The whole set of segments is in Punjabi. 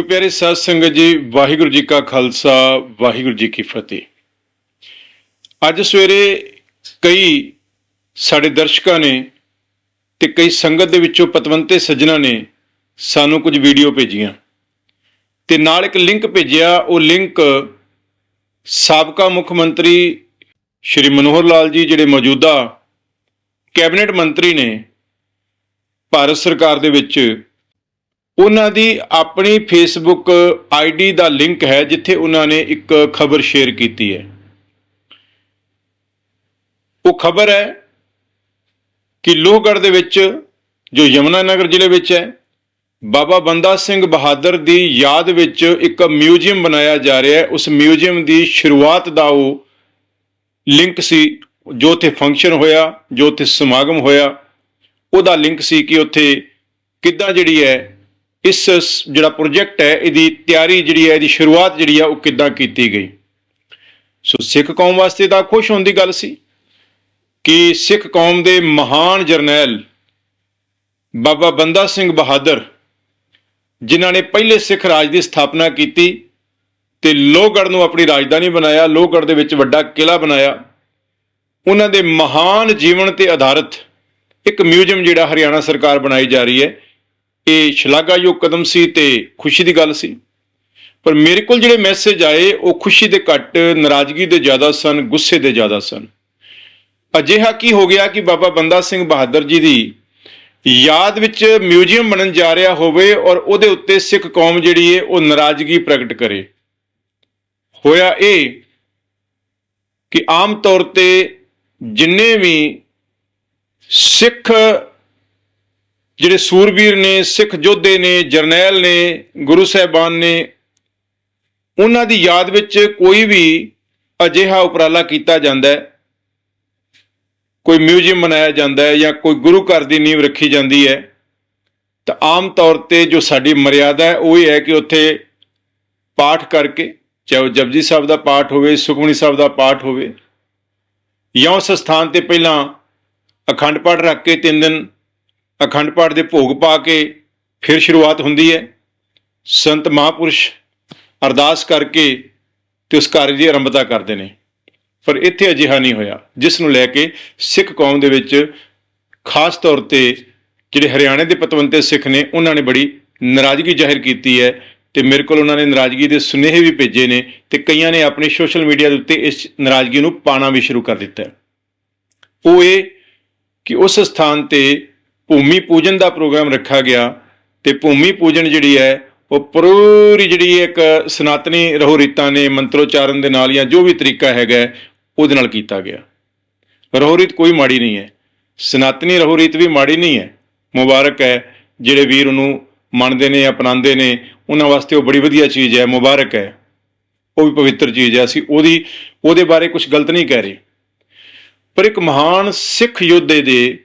ਗੁਰੂ ਪਿਆਰੇ ਸਾਧ ਸੰਗਤ ਜੀ, ਵਾਹਿਗੁਰੂ ਜੀ ਕਾ ਖਾਲਸਾ, ਵਾਹਿਗੁਰੂ ਜੀ ਕੀ ਫਤਿਹ। ਅੱਜ ਸਵੇਰੇ ਕਈ ਸਾਡੇ ਦਰਸ਼ਕਾਂ ਨੇ ਤੇ ਕਈ ਸੰਗਤ ਦੇ ਵਿੱਚੋਂ ਪਤਵੰਤੇ ਸੱਜਣਾ ਨੇ ਸਾਨੂੰ ਕੁਝ ਵੀਡੀਓ ਭੇਜੀਆਂ। ਤੇ ਨਾਲ ਇੱਕ ਲਿੰਕ ਭੇਜਿਆ, ਉਹ ਲਿੰਕ ਸਾਬਕਾ ਮੁੱਖ ਮੰਤਰੀ ਸ਼੍ਰੀ ਮਨੋਹਰ ਲਾਲ ਜੀ ਜਿਹੜੇ ਮੌਜੂਦਾ ਕੈਬਨਿਟ ਮੰਤਰੀ ਨੇ, ਭਾਰਤ ਸਰਕਾਰ ਦੇ ਵਿੱਚ ਉਹਨਾਂ ਦੀ ਆਪਣੀ ਫੇਸਬੁੱਕ ਆਈਡੀ ਦਾ ਲਿੰਕ ਹੈ, ਜਿੱਥੇ ਉਹਨਾਂ ਨੇ ਇੱਕ ਖਬਰ ਸ਼ੇਅਰ ਕੀਤੀ ਹੈ। ਉਹ ਖਬਰ ਹੈ ਕਿ ਲੋਹਗੜ੍ਹ ਦੇ ਵਿੱਚ, ਜੋ ਯਮਨਾ ਨਗਰ ਜ਼ਿਲ੍ਹੇ ਵਿੱਚ ਹੈ, ਬਾਬਾ ਬੰਦਾ ਸਿੰਘ ਬਹਾਦਰ ਦੀ ਯਾਦ ਵਿੱਚ ਇੱਕ ਮਿਊਜ਼ੀਅਮ ਬਣਾਇਆ ਜਾ ਰਿਹਾ ਹੈ। ਉਸ ਮਿਊਜ਼ੀਅਮ ਦੀ ਸ਼ੁਰੂਆਤ ਦਾ ਉਹ ਲਿੰਕ ਸੀ, ਜੋ ਉੱਥੇ ਫੰਕਸ਼ਨ ਹੋਇਆ, ਜੋ ਉੱਥੇ ਸਮਾਗਮ ਹੋਇਆ। ਉਹਦਾ ਲਿੰਕ ਸੀ ਕਿ ਉੱਥੇ ਕਿੱਦਾਂ ਜਿਹੜੀ ਹੈ ਇਸ ਜਿਹੜਾ ਪ੍ਰੋਜੈਕਟ ਹੈ, ਇਹਦੀ ਤਿਆਰੀ ਜਿਹੜੀ ਹੈ, ਇਹਦੀ ਸ਼ੁਰੂਆਤ ਜਿਹੜੀ ਆ ਉਹ ਕਿੱਦਾਂ ਕੀਤੀ ਗਈ? ਸੋ ਸਿੱਖ ਕੌਮ ਵਾਸਤੇ ਤਾਂ ਖੁਸ਼ ਹੋਣ ਦੀ ਗੱਲ ਸੀ ਕਿ ਸਿੱਖ ਕੌਮ ਦੇ ਮਹਾਨ ਜਰਨੈਲ ਬਾਬਾ ਬੰਦਾ ਸਿੰਘ ਬਹਾਦਰ, ਜਿਨ੍ਹਾਂ ਨੇ ਪਹਿਲੇ ਸਿੱਖ ਰਾਜ ਦੀ ਸਥਾਪਨਾ ਕੀਤੀ ਤੇ ਲੋਹਗੜ੍ਹ ਨੂੰ ਆਪਣੀ ਰਾਜਧਾਨੀ ਬਣਾਇਆ, ਲੋਹਗੜ੍ਹ ਦੇ ਵਿੱਚ ਵੱਡਾ ਕਿਲਾ ਬਣਾਇਆ। ਉਹਨਾਂ ਦੇ ਮਹਾਨ ਜੀਵਨ ਤੇ ਆਧਾਰਿਤ ਇੱਕ ਮਿਊਜ਼ੀਅਮ ਜਿਹੜਾ ਹਰਿਆਣਾ ਸਰਕਾਰ ਬਣਾਈ ਜਾ ਰਹੀ ਹੈ ਇਹ ਸ਼ਲਾਘਾਯੋਗ ਕਦਮ ਸੀ ਤੇ ਖੁਸ਼ੀ ਦੀ ਗੱਲ ਸੀ। ਪਰ ਮੇਰੇ ਕੋਲ ਜਿਹੜੇ ਮੈਸੇਜ ਆਏ, ਉਹ ਖੁਸ਼ੀ ਦੇ ਘੱਟ, ਨਾਰਾਜ਼ਗੀ ਦੇ ਜ਼ਿਆਦਾ ਸਨ, ਗੁੱਸੇ ਦੇ ਜ਼ਿਆਦਾ ਸਨ। ਅਜਿਹਾ ਕੀ ਹੋ ਗਿਆ ਕਿ ਬਾਬਾ ਬੰਦਾ ਸਿੰਘ ਬਹਾਦਰ ਜੀ ਦੀ ਯਾਦ ਵਿੱਚ ਮਿਊਜ਼ੀਅਮ ਬਣਨ ਜਾ ਰਿਹਾ ਹੋਵੇ ਔਰ ਉਹਦੇ ਉੱਤੇ ਸਿੱਖ ਕੌਮ ਜਿਹੜੀ ਹੈ ਉਹ ਨਾਰਾਜ਼ਗੀ ਪ੍ਰਗਟ ਕਰੇ। ਹੋਇਆ ਇਹ ਕਿ ਆਮ ਤੌਰ ਤੇ ਜਿੰਨੇ ਵੀ ਸਿੱਖ ਜਿਹੜੇ ਸੂਰਬੀਰ ਨੇ, ਸਿੱਖ ਯੋਧੇ ਨੇ, ਜਰਨੈਲ ਨੇ, ਗੁਰੂ ਸਾਹਿਬਾਨ ਨੇ, ਉਹਨਾਂ ਦੀ ਯਾਦ ਵਿੱਚ ਕੋਈ ਵੀ ਅਜਿਹਾ ਉਪਰਾਲਾ ਕੀਤਾ ਜਾਂਦਾ ਹੈ। ਕੋਈ ਮਿਊਜ਼ੀਅਮ ਬਣਾਇਆ ਜਾਂਦਾ ਹੈ ਜਾਂ ਕੋਈ ਗੁਰੂ ਘਰ ਦੀ ਨੀਂਵ ਰੱਖੀ ਜਾਂਦੀ ਹੈ, ਤਾਂ ਆਮ ਤੌਰ ਤੇ ਜੋ ਸਾਡੀ ਮਰਿਆਦਾ ਹੈ, ਉਹ ਇਹ ਹੈ ਕਿ ਉੱਥੇ ਪਾਠ ਕਰਕੇ, ਚਾਹੇ ਉਹ ਜਪਜੀ ਸਾਹਿਬ ਦਾ ਪਾਠ ਹੋਵੇ, ਸੁਖਮਨੀ ਸਾਹਿਬ ਦਾ ਪਾਠ ਹੋਵੇ ਜਾਂ ਉਸ ਸਥਾਨ ਤੇ ਪਹਿਲਾਂ ਅਖੰਡ ਪਾਠ ਰੱਖ ਕੇ ਤਿੰਨ ਦਿਨ ਅਖੰਡ ਪਾਠ ਦੇ ਭੋਗ ਪਾ ਕੇ ਫਿਰ ਸ਼ੁਰੂਆਤ ਹੁੰਦੀ ਹੈ। ਸੰਤ ਮਹਾਪੁਰਸ਼ ਅਰਦਾਸ ਕਰਕੇ ਤੇ ਉਸ ਕਾਰਜ ਦੀ ਆਰੰਭਤਾ ਕਰਦੇ ਨੇ। ਪਰ ਇੱਥੇ ਅਜਿਹਾ ਨਹੀਂ ਹੋਇਆ, ਜਿਸ ਨੂੰ ਲੈ ਕੇ ਸਿੱਖ ਕੌਮ ਦੇ ਵਿੱਚ ਖਾਸ ਤੌਰ ਤੇ ਜਿਹੜੇ ਹਰਿਆਣੇ ਦੇ ਪਤਵੰਤੇ ਸਿੱਖ ਨੇ, ਉਹਨਾਂ ਨੇ ਬੜੀ ਨਾਰਾਜ਼ਗੀ ਜ਼ਾਹਿਰ ਕੀਤੀ ਹੈ ਤੇ ਮੇਰੇ ਕੋਲ ਉਹਨਾਂ ਨੇ ਨਾਰਾਜ਼ਗੀ ਦੇ ਸੁਨੇਹੇ ਵੀ ਭੇਜੇ ਨੇ ਤੇ ਕਈਆਂ ਨੇ ਆਪਣੀ ਸੋਸ਼ਲ ਮੀਡੀਆ ਦੇ ਉੱਤੇ ਇਸ ਨਾਰਾਜ਼ਗੀ ਨੂੰ ਪਾਣਾ ਵੀ ਸ਼ੁਰੂ ਕਰ ਦਿੱਤਾ ਉਹ ਇਹ ਕਿ ਉਸ ਸਥਾਨ ਤੇ ਭੂਮੀ ਪੂਜਨ ਦਾ ਪ੍ਰੋਗਰਾਮ ਰੱਖਿਆ ਗਿਆ ਤੇ ਭੂਮੀ ਪੂਜਨ ਜਿਹੜੀ ਹੈ, ਉਹ ਪੂਰੀ ਜਿਹੜੀ ਇੱਕ ਸਨਾਤਨੀ ਰਹੋ ਰੀਤਾਂ ਨੇ ਮੰਤਰੋਚਾਰਨ ਦੇ ਨਾਲ ਜਾਂ ਜੋ ਵੀ ਤਰੀਕਾ ਹੈਗਾ ਉਹਦੇ ਨਾਲ ਕੀਤਾ ਗਿਆ। ਰਹੋ ਰੀਤ ਕੋਈ ਮਾੜੀ ਨਹੀਂ ਹੈ। ਸਨਾਤਨੀ ਰਹੋ ਰੀਤ ਵੀ ਮਾੜੀ ਨਹੀਂ ਹੈ। ਮੁਬਾਰਕ ਹੈ, ਜਿਹੜੇ ਵੀਰ ਉਹਨੂੰ ਮੰਨਦੇ ਨੇ, ਅਪਣਾਉਂਦੇ ਨੇ, ਉਹਨਾਂ ਵਾਸਤੇ ਉਹ ਬੜੀ ਵਧੀਆ ਚੀਜ਼ ਹੈ, ਮੁਬਾਰਕ ਹੈ। ਉਹ ਵੀ ਪਵਿੱਤਰ ਚੀਜ਼ ਹੈ। ਅਸੀਂ ਉਹਦੀ, ਉਹਦੇ ਬਾਰੇ ਕੁਝ ਗਲਤ ਨਹੀਂ ਕਹਿ ਰਹੇ। ਪਰ ਇੱਕ ਮਹਾਨ ਸਿੱਖ ਯੋਧੇ ਦੇ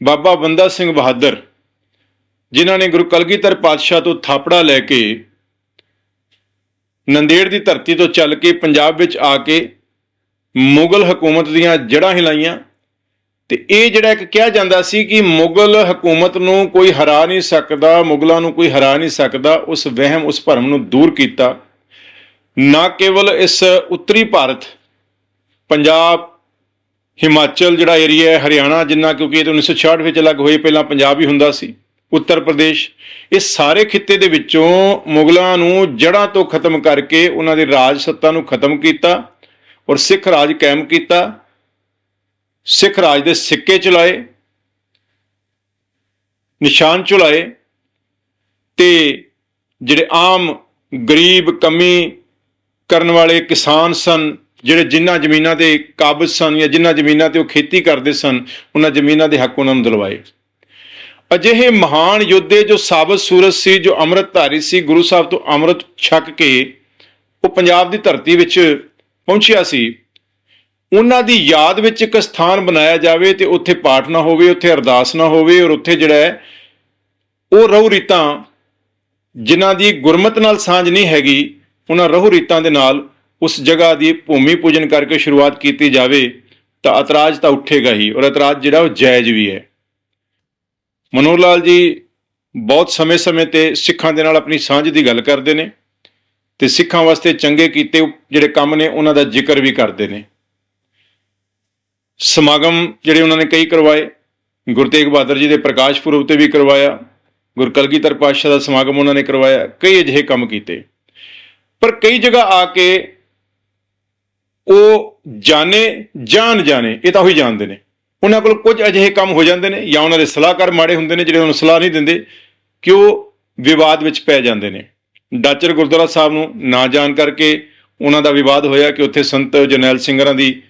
ਬਾਬਾ ਬੰਦਾ ਸਿੰਘ ਬਹਾਦਰ, ਜਿਨ੍ਹਾਂ ਨੇ ਗੁਰੂ ਕਲਗੀਧਰ ਪਾਤਸ਼ਾਹ ਤੋਂ ਥਾਪੜਾ ਲੈ ਕੇ ਨੰਦੇੜ ਦੀ ਧਰਤੀ ਤੋਂ ਚੱਲ ਕੇ ਪੰਜਾਬ ਵਿੱਚ ਆ ਕੇ ਮੁਗਲ ਹਕੂਮਤ ਦੀਆਂ ਜੜ੍ਹਾਂ ਹਿਲਾਈਆਂ। ਤੇ ਇਹ ਜਿਹੜਾ ਇੱਕ ਕਿਹਾ ਜਾਂਦਾ ਸੀ ਕਿ ਮੁਗਲ ਹਕੂਮਤ ਨੂੰ ਕੋਈ ਹਰਾ ਨਹੀਂ ਸਕਦਾ, ਮੁਗਲਾਂ ਨੂੰ ਕੋਈ ਹਰਾ ਨਹੀਂ ਸਕਦਾ, ਉਸ ਵਹਿਮ, ਉਸ ਭਰਮ ਨੂੰ ਦੂਰ ਕੀਤਾ। ਨਾ ਕੇਵਲ ਇਸ ਉੱਤਰੀ ਭਾਰਤ, ਪੰਜਾਬ ਹਿਮਾਚਲ ਜਿਹੜਾ ਏਰੀਆ ਹੈ ਹਰਿਆਣਾ, ਜਿੰਨਾ ਕਿਉਂਕਿ ਇਹ ਤਾਂ 1966 ਵਿੱਚ ਅਲੱਗ ਹੋਏ, ਪਹਿਲਾਂ ਪੰਜਾਬ ਹੀ ਹੁੰਦਾ ਸੀ, ਉੱਤਰ ਪ੍ਰਦੇਸ਼, ਇਹ ਸਾਰੇ ਖਿੱਤੇ ਦੇ ਵਿੱਚੋਂ ਮੁਗਲਾਂ ਨੂੰ ਜੜ੍ਹਾਂ ਤੋਂ ਖਤਮ ਕਰਕੇ ਉਹਨਾਂ ਦੀ ਰਾਜ ਸੱਤਾ ਨੂੰ ਖਤਮ ਕੀਤਾ ਔਰ ਸਿੱਖ ਰਾਜ ਕਾਇਮ ਕੀਤਾ, ਸਿੱਖ ਰਾਜ ਦੇ ਸਿੱਕੇ ਚਲਾਏ, ਨਿਸ਼ਾਨ ਚੁਲਾਏ ਤੇ ਜਿਹੜੇ ਆਮ ਗਰੀਬ ਕਮੀ ਕਰਨ ਵਾਲੇ ਕਿਸਾਨ ਸਨ ਜਿਹੜੇ ਜਿਨ੍ਹਾਂ ਜ਼ਮੀਨਾਂ ਤੇ ਕਾਬਜ਼ ਸਨ ਜਾਂ ਜਿਨ੍ਹਾਂ ਜ਼ਮੀਨਾਂ ਤੇ ਉਹ ਖੇਤੀ ਕਰਦੇ ਸਨ, ਉਹਨਾਂ ਜ਼ਮੀਨਾਂ ਦੇ ਹੱਕ ਉਹਨਾਂ ਨੂੰ ਦਿਲਵਾਏ। ਅਜਿਹੇ ਮਹਾਨ ਯੋਧੇ ਜੋ ਸਾਬਤ ਸੂਰਜ ਸੀ, ਜੋ ਅੰਮ੍ਰਿਤਧਾਰੀ ਸੀ, ਗੁਰੂ ਸਾਹਿਬ ਤੋਂ ਅੰਮ੍ਰਿਤ ਛਕ ਕੇ ਉਹ ਪੰਜਾਬ ਦੀ ਧਰਤੀ ਵਿੱਚ ਪਹੁੰਚਿਆ ਸੀ, ਉਹਨਾਂ ਦੀ ਯਾਦ ਵਿੱਚ ਇੱਕ ਸਥਾਨ ਬਣਾਇਆ ਜਾਵੇ ਤੇ ਉੱਥੇ ਪਾਠ ਨਾ ਹੋਵੇ, ਉੱਥੇ ਅਰਦਾਸ ਨਾ ਹੋਵੇ ਔਰ ਉੱਥੇ ਜਿਹੜਾ ਹੈ, ਉਹ ਰਹੂ ਰੀਤਾਂ ਜਿਨ੍ਹਾਂ ਦੀ ਗੁਰਮਤ ਨਾਲ ਸਾਂਝ ਨਹੀਂ ਹੈਗੀ, ਉਹਨਾਂ ਰਹੂ ਰੀਤਾਂ ਦੇ ਨਾਲ ਉਸ ਜਗ੍ਹਾ ਦੀ ਭੂਮੀ ਪੂਜਨ ਕਰਕੇ ਸ਼ੁਰੂਆਤ ਕੀਤੀ ਜਾਵੇ ਤਾਂ ਇਤਰਾਜ਼ ਤਾਂ ਉੱਠੇਗਾ ਹੀ ਔਰ ਇਤਰਾਜ਼ ਜਿਹੜਾ ਉਹ ਜਾਇਜ਼ ਵੀ ਹੈ ਮਨੋਹਰ ਲਾਲ ਜੀ ਬਹੁਤ ਸਮੇਂ-ਸਮੇਂ ਤੇ ਸਿੱਖਾਂ ਦੇ ਨਾਲ ਆਪਣੀ ਸਾਂਝ ਦੀ ਗੱਲ ਕਰਦੇ ਨੇ ਤੇ ਸਿੱਖਾਂ ਵਾਸਤੇ ਚੰਗੇ ਕੀਤੇ ਜਿਹੜੇ ਕੰਮ ਨੇ ਉਹਨਾਂ ਦਾ ਜ਼ਿਕਰ ਵੀ ਕਰਦੇ ਨੇ ਸਮਾਗਮ ਜਿਹੜੇ ਉਹਨਾਂ ਨੇ ਕਈ ਕਰਵਾਏ ਗੁਰੂ ਤੇਗ ਬਹਾਦਰ ਜੀ ਦੇ ਪ੍ਰਕਾਸ਼ ਪੁਰਬ ਤੇ ਵੀ ਕਰਵਾਇਆ ਗੁਰੂ ਕਲਗੀਧਰ ਪਾਤਸ਼ਾਹ ਦਾ ਸਮਾਗਮ ਉਹਨਾਂ ਨੇ ਕਰਵਾਇਆ ਕਈ ਅਜਿਹੇ ਕੰਮ ਕੀਤੇ ਪਰ ਕਈ ਜਗ੍ਹਾ ਆ ਕੇ ਉਹ ਜਾਣੇ, ਜਾਣ ਜਾਣੇ, ਇਹ ਤਾਂ ਉਹੀ ਜਾਣਦੇ ਨੇ। ਉਹਨਾਂ ਕੋਲ ਕੁਝ ਅਜਿਹੇ ਕੰਮ ਹੋ ਜਾਂਦੇ ਨੇ ਜਾਂ ਉਹਨਾਂ ਦੇ ਸਲਾਹਕਾਰ ਮਾੜੇ ਹੁੰਦੇ ਨੇ ਜਿਹੜੇ ਉਹਨਾਂ ਨੂੰ ਸਲਾਹ ਨਹੀਂ ਦਿੰਦੇ, ਕਿ ਉਹ ਵਿਵਾਦ ਵਿੱਚ ਪੈ ਜਾਂਦੇ ਨੇ। ਡਾਚਰ ਗੁਰਦੁਆਰਾ ਸਾਹਿਬ ਨੂੰ ਨਾ ਜਾਣ ਕਰਕੇ ਉਹਨਾਂ ਦਾ ਵਿਵਾਦ ਹੋਇਆ ਕਿ ਉੱਥੇ ਸੰਤ ਜਰਨੈਲ ਸਿੰਘਰਾਂ ਦੀ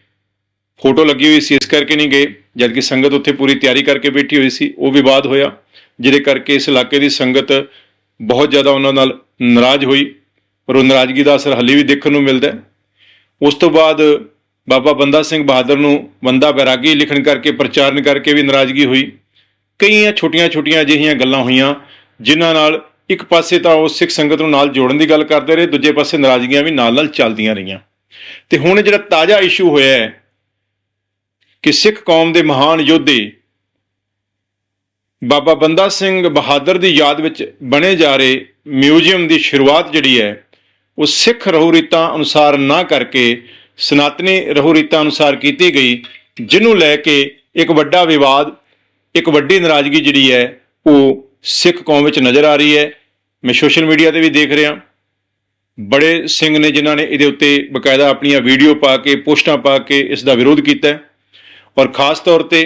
ਫੋਟੋ ਲੱਗੀ ਹੋਈ ਸੀ, ਇਸ ਕਰਕੇ ਨਹੀਂ ਗਏ, ਜਦਕਿ ਸੰਗਤ ਉੱਥੇ ਪੂਰੀ ਤਿਆਰੀ ਕਰਕੇ ਬੈਠੀ ਹੋਈ ਸੀ, ਉਹ ਵਿਵਾਦ ਹੋਇਆ, ਜਿਹਦੇ ਕਰਕੇ ਇਸ ਇਲਾਕੇ ਦੀ ਸੰਗਤ ਬਹੁਤ ਜ਼ਿਆਦਾ ਉਹਨਾਂ ਨਾਲ ਨਾਰਾਜ਼ ਹੋਈ। ਪਰ ਉਹ ਨਾਰਾਜ਼ਗੀ ਦਾ ਅਸਰ ਹਾਲੇ ਵੀ ਦੇਖਣ ਨੂੰ ਮਿਲਦਾ ਹੈ। ਉਸ ਤੋਂ ਬਾਅਦ ਬਾਬਾ ਬੰਦਾ ਸਿੰਘ ਬਹਾਦਰ ਨੂੰ ਬੰਦਾ ਬੈਰਾਗੀ ਲਿਖਣ ਕਰਕੇ, ਪ੍ਰਚਾਰਨ ਕਰਕੇ ਵੀ ਨਾਰਾਜ਼ਗੀ ਹੋਈ। ਕਈਆਂ ਛੋਟੀਆਂ-ਛੋਟੀਆਂ ਅਜਿਹੀਆਂ ਗੱਲਾਂ ਹੋਈਆਂ, ਜਿਨ੍ਹਾਂ ਨਾਲ ਇੱਕ ਪਾਸੇ ਤਾਂ ਉਹ ਸਿੱਖ ਸੰਗਤ ਨੂੰ ਨਾਲ ਜੋੜਨ ਦੀ ਗੱਲ ਕਰਦੇ ਰਹੇ, ਦੂਜੇ ਪਾਸੇ ਨਾਰਾਜ਼ਗੀਆਂ ਵੀ ਨਾਲ-ਨਾਲ ਚੱਲਦੀਆਂ ਰਹੀਆਂ। ਤੇ ਹੁਣ ਜਿਹੜਾ ਤਾਜ਼ਾ ਇਸ਼ੂ ਹੋਇਆ ਹੈ ਕਿ ਸਿੱਖ ਕੌਮ ਦੇ ਮਹਾਨ ਯੋਧੇ ਬਾਬਾ ਬੰਦਾ ਸਿੰਘ ਬਹਾਦਰ ਦੀ ਯਾਦ ਵਿੱਚ ਬਣੇ ਜਾ ਰਹੇ ਮਿਊਜ਼ੀਅਮ ਦੀ ਸ਼ੁਰੂਆਤ ਜਿਹੜੀ ਹੈ ਉਹ ਸਿੱਖ ਰਹੂ ਰੀਤਾਂ ਅਨੁਸਾਰ ਨਾ ਕਰਕੇ ਸਨਾਤਨੀ ਰਹੂ ਰੀਤਾਂ ਅਨੁਸਾਰ ਕੀਤੀ ਗਈ, ਜਿਹਨੂੰ ਲੈ ਕੇ ਇੱਕ ਵੱਡਾ ਵਿਵਾਦ, ਇੱਕ ਵੱਡੀ ਨਾਰਾਜ਼ਗੀ ਜਿਹੜੀ ਹੈ, ਉਹ ਸਿੱਖ ਕੌਮ ਵਿੱਚ ਨਜ਼ਰ ਆ ਰਹੀ ਹੈ। ਮੈਂ ਸੋਸ਼ਲ ਮੀਡੀਆ ਤੇ ਵੀ ਦੇਖ ਰਿਹਾ। ਬੜੇ ਸਿੰਘ ਨੇ ਜਿਨ੍ਹਾਂ ਨੇ ਇਹਦੇ ਉੱਤੇ ਬਕਾਇਦਾ ਆਪਣੀਆਂ ਵੀਡੀਓ ਪਾ ਕੇ, ਪੋਸਟਾਂ ਪਾ ਕੇ ਇਸ ਦਾ ਵਿਰੋਧ ਕੀਤਾ ਹੈ। ਔਰ ਖਾਸ ਤੌਰ ਤੇ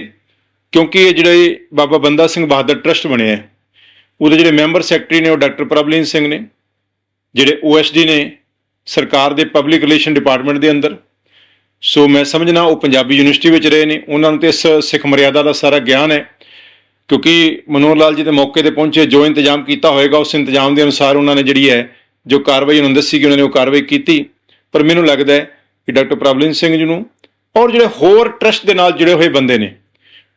ਕਿਉਂਕਿ ਇਹ ਜਿਹੜੇ ਬਾਬਾ ਬੰਦਾ ਸਿੰਘ ਬਹਾਦਰ ਟਰਸਟ ਬਣਿਆ ਹੈ, ਉਹਦੇ ਜਿਹੜੇ ਮੈਂਬਰ ਸੈਕਟਰੀ ਨੇ ਉਹ ਡਾਕਟਰ ਪ੍ਰਭਲੀਨ ਸਿੰਘ ਨੇ। ਜਿਹੜੇ ਓਐਸਡੀ ਨੇ ਸਰਕਾਰ ਦੇ ਪਬਲਿਕ ਰਿਲੇਸ਼ਨ ਡਿਪਾਰਟਮੈਂਟ ਦੇ ਅੰਦਰ। ਸੋ ਮੈਂ ਸਮਝਣਾ ਉਹ ਪੰਜਾਬੀ ਯੂਨੀਵਰਸਿਟੀ ਵਿੱਚ ਰਹੇ ਨੇ। ਉਹਨਾਂ ਨੂੰ ਤੇ ਇਸ ਸਿੱਖ ਮਰਿਆਦਾ ਦਾ ਸਾਰਾ ਗਿਆਨ ਹੈ। ਕਿਉਂਕਿ ਮਨੋਹਰ ਲਾਲ ਜੀ ਦੇ ਮੌਕੇ ਤੇ ਪਹੁੰਚੇ, ਜੋ ਇੰਤਜ਼ਾਮ ਕੀਤਾ ਹੋਏਗਾ, ਉਸ ਇੰਤਜ਼ਾਮ ਦੇ ਅਨੁਸਾਰ ਉਹਨਾਂ ਨੇ ਜਿਹੜੀ ਹੈ, ਜੋ ਕਾਰਵਾਈ ਉਹਨਾਂ ਨੂੰ ਦੱਸੀ ਕਿ ਉਹਨਾਂ ਨੇ ਉਹ ਕਾਰਵਾਈ ਕੀਤੀ। ਪਰ ਮੈਨੂੰ ਲੱਗਦਾ ਹੈ ਕਿ ਡਾਕਟਰ ਪ੍ਰਭਲੀਨ ਸਿੰਘ ਜੀ ਨੂੰ ਔਰ ਜਿਹੜੇ ਹੋਰ ਟਰਸਟ ਦੇ ਨਾਲ ਜੁੜੇ ਹੋਏ ਬੰਦੇ ਨੇ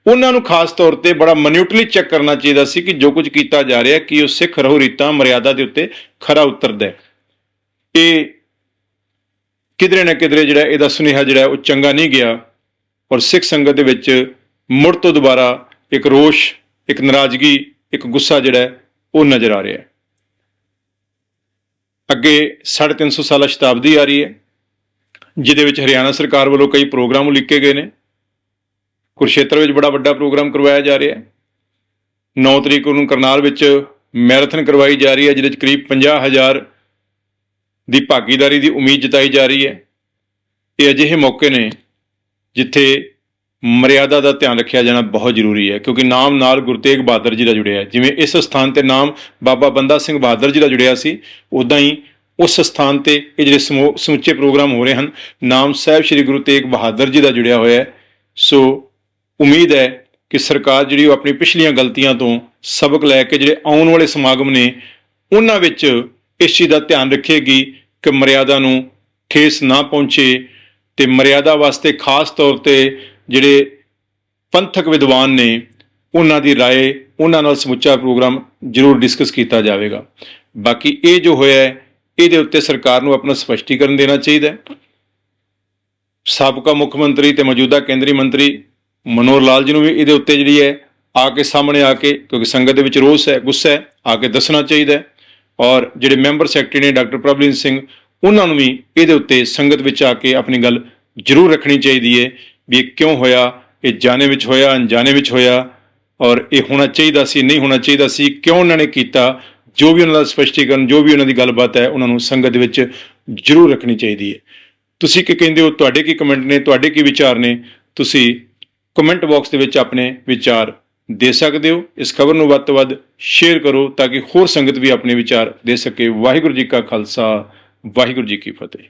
ਉਹਨਾਂ ਨੂੰ ਖਾਸ ਤੌਰ ਤੇ ਬੜਾ ਮਨਿਊਟਲੀ ਚੈੱਕ ਕਰਨਾ ਚਾਹੀਦਾ ਸੀ ਕਿ ਜੋ ਕੁਝ ਕੀਤਾ ਜਾ ਰਿਹਾ, ਕਿ ਉਹ ਸਿੱਖ ਰਹੂ ਰੀਤਾਂ ਮਰਿਆਦਾ ਦੇ ਉੱਤੇ ਖਰਾ ਉਤਰਦਾ ਹੈ। ਇਹ ਕਿਧਰੇ ਨਾ ਕਿਧਰੇ ਜਿਹੜਾ ਇਹਦਾ ਸੁਨੇਹਾ ਜਿਹੜਾ ਉਹ ਚੰਗਾ ਨਹੀਂ ਗਿਆ ਔਰ ਸਿੱਖ ਸੰਗਤ ਦੇ ਵਿੱਚ ਮੁੜ ਤੋਂ ਦੁਬਾਰਾ ਇੱਕ ਰੋਸ਼, ਇੱਕ ਨਾਰਾਜ਼ਗੀ, ਇੱਕ ਗੁੱਸਾ ਜਿਹੜਾ ਉਹ ਨਜ਼ਰ ਆ ਰਿਹਾ ਹੈ। ਅੱਗੇ 350 ਸਾਲਾ ਸ਼ਤਾਬਦੀ ਆ ਰਹੀ ਹੈ, ਜਿਹਦੇ ਵਿੱਚ ਹਰਿਆਣਾ ਸਰਕਾਰ ਵੱਲੋਂ ਕਈ ਪ੍ਰੋਗਰਾਮ ਲਿਖੇ ਗਏ ਨੇ। ਕੁਰਸ਼ੇਤਰ ਵਿੱਚ ਬੜਾ ਵੱਡਾ ਪ੍ਰੋਗਰਾਮ ਕਰਵਾਇਆ ਜਾ ਰਿਹਾ ਹੈ। 9 ਤਰੀਕ ਨੂੰ ਕਰਨਾਲ ਵਿੱਚ ਮੈਰਾਥਨ ਕਰਵਾਈ ਜਾ ਰਹੀ ਹੈ, ਜਿਹਦੇ ਵਿੱਚ ਕਰੀਬ 50000 ਦੀ ਭਾਗੀਦਾਰੀ ਦੀ ਉਮੀਦ ਜਤਾਈ ਜਾ ਰਹੀ ਹੈ। ਇਹ ਅਜਿਹੇ ਮੌਕੇ ਨੇ ਜਿੱਥੇ ਮਰਿਆਦਾ ਦਾ ਧਿਆਨ ਰੱਖਿਆ ਜਾਣਾ ਬਹੁਤ ਜ਼ਰੂਰੀ ਹੈ, ਕਿਉਂਕਿ ਨਾਮ ਨਾਲ ਗੁਰੂ ਤੇਗ ਬਹਾਦਰ ਜੀ ਦਾ ਜੁੜਿਆ ਹੈ। ਜਿਵੇਂ ਇਸ ਸਥਾਨ ਤੇ ਨਾਮ ਬਾਬਾ ਬੰਦਾ ਸਿੰਘ ਬਹਾਦਰ ਜੀ ਦਾ ਜੁੜਿਆ ਸੀ ਉਦਾਂ ਹੀ ਉਸ ਸਥਾਨ ਤੇ ਇਹ ਜਿਹੜੇ ਸਮੂ- ਸਮੁੱਚੇ ਪ੍ਰੋਗਰਾਮ ਹੋ ਰਹੇ ਹਨ, ਨਾਮ ਸਾਹਿਬ ਸ੍ਰੀ ਗੁਰੂ ਤੇਗ ਬਹਾਦਰ ਜੀ ਦਾ ਜੁੜਿਆ ਹੋਇਆ ਹੈ। ਸੋ ਉਮੀਦ ਹੈ ਕਿ ਸਰਕਾਰ ਜਿਹੜੀ ਉਹ ਆਪਣੀ ਪਿਛਲੀਆਂ ਗਲਤੀਆਂ ਤੋਂ ਸਬਕ ਲੈ ਕੇ ਜਿਹੜੇ ਆਉਣ ਵਾਲੇ ਸਮਾਗਮ ਨੇ ਉਹਨਾਂ ਵਿੱਚ ਇਸ ਚੀਜ਼ ਦਾ ਧਿਆਨ ਰੱਖੇਗੀ ਕਿ ਮਰਿਆਦਾ ਨੂੰ ਠੇਸ ਨਾ ਪਹੁੰਚੇ ਤੇ ਮਰਿਆਦਾ ਵਾਸਤੇ ਖਾਸ ਤੌਰ ਤੇ ਜਿਹੜੇ ਪੰਥਕ ਵਿਦਵਾਨ ਨੇ ਉਹਨਾਂ ਦੀ رائے ਉਹਨਾਂ ਨਾਲ ਸਮੁੱਚਾ ਪ੍ਰੋਗਰਾਮ ਜ਼ਰੂਰ ਡਿਸਕਸ ਕੀਤਾ ਜਾਵੇਗਾ ਬਾਕੀ ਇਹ ਜੋ ਹੋਇਆ ਹੈ ਇਹਦੇ ਉੱਤੇ ਸਰਕਾਰ ਨੂੰ ਆਪਣਾ ਸਪਸ਼ਟੀਕਰਨ ਦੇਣਾ ਚਾਹੀਦਾ ਹੈ ਸਾਬਕਾ ਮੁੱਖ ਮੰਤਰੀ ਤੇ ਮੌਜੂਦਾ ਕੇਂਦਰੀ ਮੰਤਰੀ ਮਨੋਹਰ ਲਾਲ ਜੀ ਨੂੰ ਵੀ ਇਹਦੇ ਉੱਤੇ ਜਿਹੜੀ ਹੈ ਆ ਕੇ ਸਾਹਮਣੇ ਆ ਕੇ, ਕਿਉਂਕਿ ਸੰਗਤ ਦੇ ਵਿੱਚ ਰੋਸ ਹੈ, ਗੁੱਸਾ ਹੈ, ਆ ਕੇ ਦੱਸਣਾ ਚਾਹੀਦਾ ਔਰ ਜਿਹੜੇ ਮੈਂਬਰ ਸੈਕਟਰੀ ਨੇ ਡਾਕਟਰ ਪ੍ਰਭਲੀਨ ਸਿੰਘ, ਉਹਨਾਂ ਨੂੰ ਵੀ ਇਹਦੇ ਉੱਤੇ ਸੰਗਤ ਵਿੱਚ ਆ ਕੇ ਆਪਣੀ ਗੱਲ ਜ਼ਰੂਰ ਰੱਖਣੀ ਚਾਹੀਦੀ ਹੈ ਵੀ ਇਹ ਕਿਉਂ ਹੋਇਆ, ਇਹ ਜਾਣੇ ਵਿੱਚ ਹੋਇਆ, ਅਣਜਾਣੇ ਵਿੱਚ ਹੋਇਆ, ਔਰ ਇਹ ਹੋਣਾ ਚਾਹੀਦਾ ਸੀ, ਨਹੀਂ ਹੋਣਾ ਚਾਹੀਦਾ ਸੀ, ਕਿਉਂ ਉਹਨਾਂ ਨੇ ਕੀਤਾ, ਜੋ ਵੀ ਉਹਨਾਂ ਦਾ ਸਪਸ਼ਟੀਕਰਨ, ਜੋ ਵੀ ਉਹਨਾਂ ਦੀ ਗੱਲਬਾਤ ਹੈ, ਉਹਨਾਂ ਨੂੰ ਸੰਗਤ ਦੇ ਵਿੱਚ ਜ਼ਰੂਰ ਰੱਖਣੀ ਚਾਹੀਦੀ ਹੈ। ਤੁਸੀਂ ਕੀ ਕਹਿੰਦੇ ਹੋ? ਤੁਹਾਡੇ ਕੀ ਕਮੈਂਟ ਨੇ? ਤੁਹਾਡੇ ਕੀ ਵਿਚਾਰ ਨੇ? ਤੁਸੀਂ ਕਮੈਂਟ ਬਾਕਸ ਦੇ ਵਿੱਚ ਆਪਣੇ ਵਿਚਾਰ ਦੇ ਸਕਦੇ ਹੋ। ਇਸ ਖਬਰ ਨੂੰ ਵੱਧ ਤੋਂ ਵੱਧ ਸ਼ੇਅਰ ਕਰੋ ਤਾਂ ਕਿ ਹੋਰ ਸੰਗਤ ਵੀ ਆਪਣੇ ਵਿਚਾਰ ਦੇ ਸਕੇ। ਵਾਹਿਗੁਰੂ ਜੀ ਕਾ ਖਾਲਸਾ, ਵਾਹਿਗੁਰੂ ਜੀ ਕੀ ਫਤਿਹ।